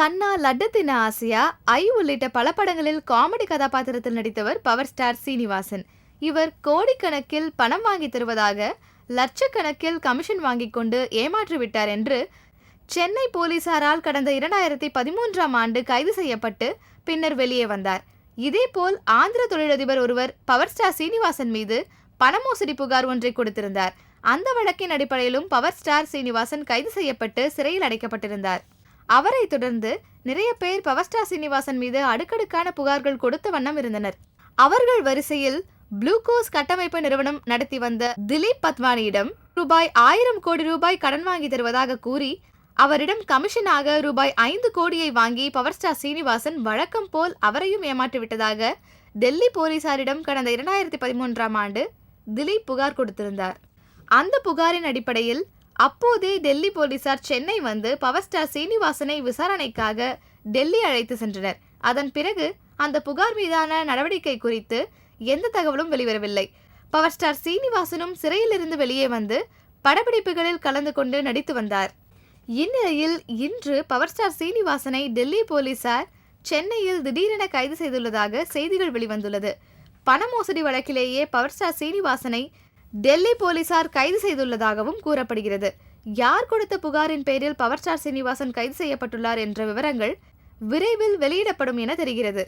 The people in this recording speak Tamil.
கண்ணா லட்டு தின ஆசையா ஐ உள்ளிட்ட பல படங்களில் காமெடி கதாபாத்திரத்தில் நடித்தவர் பவர் ஸ்டார் சீனிவாசன். இவர் கோடிக்கணக்கில் பணம் வாங்கி தருவதாக லட்சக்கணக்கில் கமிஷன் வாங்கிக் கொண்டு ஏமாற்றி விட்டார் என்று சென்னை போலீசாரால் கடந்த இரண்டாயிரத்தி பதிமூன்றாம் ஆண்டு கைது செய்யப்பட்டு பின்னர் வெளியே வந்தார். இதேபோல் ஆந்திர தொழிலதிபர் ஒருவர் பவர் ஸ்டார் சீனிவாசன் மீது பண மோசடி புகார் ஒன்றை கொடுத்திருந்தார். அந்த வழக்கின் அடிப்படையிலும் பவர் ஸ்டார் சீனிவாசன் கைது செய்யப்பட்டு சிறையில் அடைக்கப்பட்டிருந்தார். அவரை தொடர்ந்து நிறைய பேர் பவர் ஸ்டார் சீனிவாசன் மீது அடுக்கடுக்கான புகார்கள் கொடுத்த வண்ணம் இருந்தனர். அவர்கள் வரிசையில் ப்ளூகோஸ் கட்டமைப்பு நிறுவனம் நடத்தி வந்த திலீப் பத்வானியிடம் ரூபாய் ஆயிரம் கோடி ரூபாய் கடன் வாங்கி தருவதாக கூறி அவரிடம் கமிஷனாக ரூபாய் ஐந்து கோடியை வாங்கி பவர் ஸ்டார் சீனிவாசன் வழக்கம் போல் அவரையும் ஏமாற்றிவிட்டதாக டெல்லி போலீசாரிடம் கடந்த இரண்டாயிரத்தி பதிமூன்றாம் ஆண்டு திலீப் புகார் கொடுத்திருந்தார். அந்த புகாரின் அடிப்படையில் அப்போதே டெல்லி போலீசார் சென்னை வந்து பவர் ஸ்டார் சீனிவாசனை விசாரணைக்காக டெல்லி அழைத்து சென்றனர். அதன் பிறகு அந்த புகார் மீதான நடவடிக்கை குறித்து எந்த தகவலும் வெளிவரவில்லை. பவர் ஸ்டார் சீனிவாசனும் சிறையிலிருந்து வெளியே வந்து படப்பிடிப்புகளில் கலந்து கொண்டு நடித்து வந்தார். இந்நிலையில் இன்று பவர் ஸ்டார் சீனிவாசனை டெல்லி போலீசார் சென்னையில் திடீரென கைது செய்துள்ளதாக செய்திகள் வெளிவந்துள்ளது. பண மோசடி வழக்கிலேயே பவர் ஸ்டார் சீனிவாசனை டெல்லி போலீசார் கைது செய்துள்ளதாகவும் கூறப்படுகிறது. யார் கொடுத்த புகாரின் பேரில் பவர் சார் சீனிவாசன் கைது செய்யப்பட்டுள்ளார் என்ற விவரங்கள் விரைவில் வெளியிடப்படும் என தெரிகிறது.